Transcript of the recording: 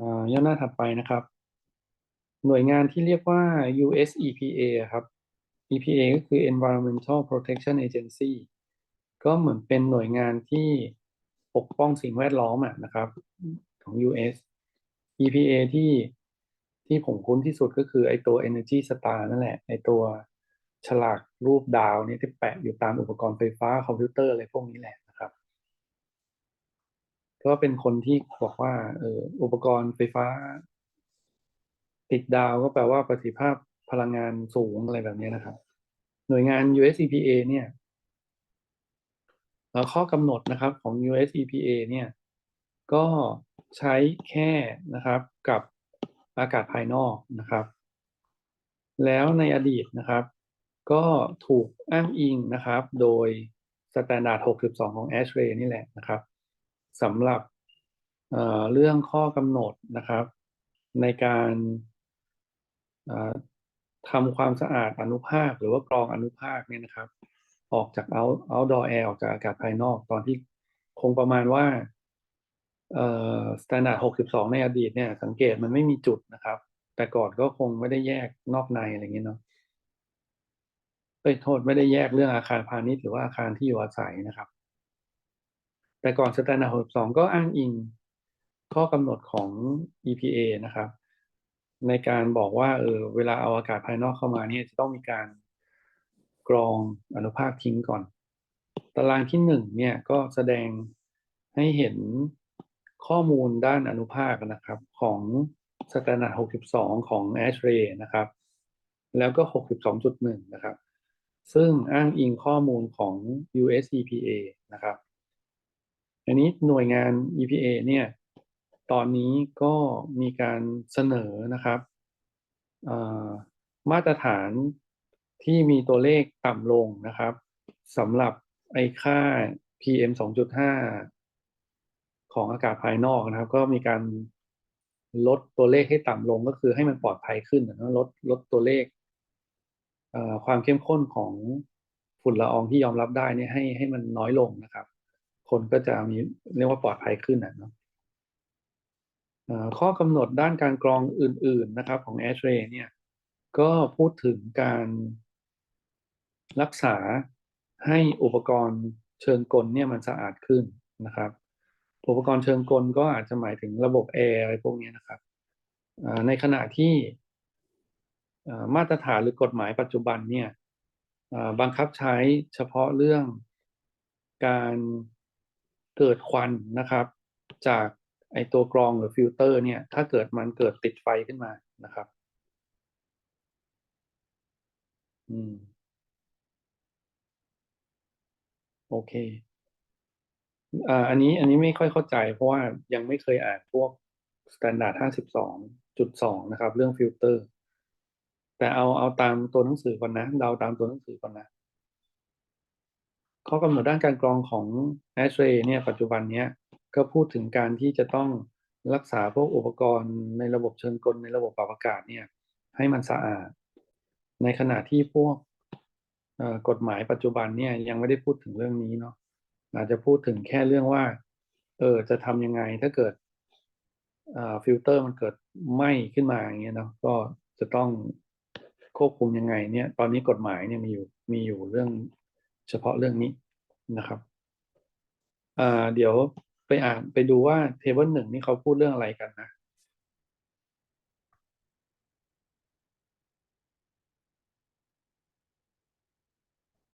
อ่าย่อหน้าถัดไปนะครับ หน่วยงานที่เรียกว่า US EPA ครับ EPA ก็คือ Environmental Protection Agency ก็เหมือนเป็นหน่วยงานที่ปกป้องสิ่งแวดล้อมอะนะครับ ของ US EPA ที่ที่ผมคุ้นที่สุดก็คือไอตัว Energy Star นั่นแหละ ไอตัวฉลากรูปดาวนี่ที่แปะอยู่ตามอุปกรณ์ไฟฟ้าคอมพิวเตอร์อะไรพวกนี้แหละ ก็เป็นคนที่บอกว่าเอออุปกรณ์ไฟฟ้า ติดดาวก็แปลว่าประสิทธิภาพพลังงานสูงอะไรแบบนี้นะครับ หน่วยงาน US EPA เนี่ยแล้วข้อกำหนดนะครับของ US EPA เนี่ย ก็ใช้แค่นะครับกับอากาศภายนอกนะครับ แล้วในอดีตนะครับ ก็ถูกอ้างอิงนะครับ โดยสแตนดาร์ด 62 ของ ASHRAE นี่แหละนะครับ สำหรับเเรื่องข้อกำหนดนะครับ ในการทำความสะอาดอนุภาคหรือว่ากรองอนุภาคเนี่ยนะครับ ออกจาก out outdoor air ออกจากอากาศภายนอกตอนที่คงประมาณว่าเอ่อ standard 62ในอดีตเนี่ย สังเกตมันไม่มีจุดนะครับ แต่ก่อนก็คงไม่ได้แยกนอกในอะไรเงี้ยเนาะไปโทษไม่ได้แยกเรื่องอาคารพาณิชย์หรือว่าอาคารที่อยู่อาศัยนะครับ แต่ก่อน standard 62ก็อ้างอิงข้อกำหนดของ EPA นะครับ ในการบอกว่าเออเวลาเอาอากาศภายนอกเข้ามาเนี่ยจะต้องมีการกรองอนุภาคทิ้งก่อน ตารางที่หนึ่งเนี่ยก็แสดงให้เห็นข้อมูลด้านอนุภาคนะครับของสแตนดาร์ด62 ของ ASHRAE นะครับ แล้วก็ 62.1 นะครับ ซึ่งอ้างอิงข้อมูลของ US EPA นะครับ อันนี้หน่วยงาน EPA เนี่ยตอนนี้ก็มีการเสนอนะครับมาตรฐานที่มีตัวเลขต่ำลงนะครับสำหรับไอค่า PM 2.5 ของอากาศภายนอกนะครับ ก็มีการลดตัวเลขให้ต่ำลงก็คือให้มันปลอดภัยขึ้นนะลดลดตัวเลขความเข้มข้นของฝุ่นละอองที่ยอมรับได้นี่ให้ให้มันน้อยลงนะครับ คนก็จะมีเรียกว่าปลอดภัยขึ้นนะเนาะข้อกำหนดด้านการกรองอื่น ๆนะครับ ของ a s h r a y เนี่ยก็พูดถึงการรักษาให้อุปกรณ์เชิงกลเนี่ยมันสะอาดขึ้นนะครับ อุปกรณ์เชิงกลก็อาจจะหมายถึงระบบแอร์อะไรพวกนี้นะครับในขณะที่มาตรฐานหรือกฎหมายปัจจุบันเนี่ยบังคับใช้เฉพาะเรื่องการ เกิดควันนะครับ จากไอตัวกรองหรือฟิลเตอร์เนี่ย ถ้าเกิดมันเกิดติดไฟขึ้นมานะครับ อืม โอเคอ่าอันนี้อันนี้ไม่ค่อยเข้าใจ เพราะว่ายังไม่เคยอ่านพวก standard 52.2นะครับ เรื่องฟิลเตอร์ แต่เอาเอาตามตัวหนังสือก่อนนะเดาตามตัวหนังสือก่อนนะ ข้อกำหนดด้านการกรองของ a s h r a y เนี่ยปัจจุบันเนี้ยก็พูดถึงการที่จะต้องรักษาพวกอุปกรณ์ในระบบเชิงกลในระบบปรับอากาศเนี่ยให้มันสะอาด ในขณะที่พวกกฎหมายปัจจุบันเนี่ยยังไม่ได้พูดถึงเรื่องนี้เนาะอาจจะพูดถึงแค่เรื่องว่า เออจะทำยังไงถ้าเกิดฟิลเตอร์มันเกิดไหม้ขึ้นมาอย่างเงี้ยเนาะก็จะต้องควบคุมยังไงเนี่ย ตอนนี้กฎหมายเนี่ยมีอยู่มีอยู่เรื่อง เฉพาะเรื่องนี้นะครับเดี๋ยวไปอ่านไปดูว่าเทเบิลหนึ่งนี่เขาพูดเรื่องอะไรกันนะ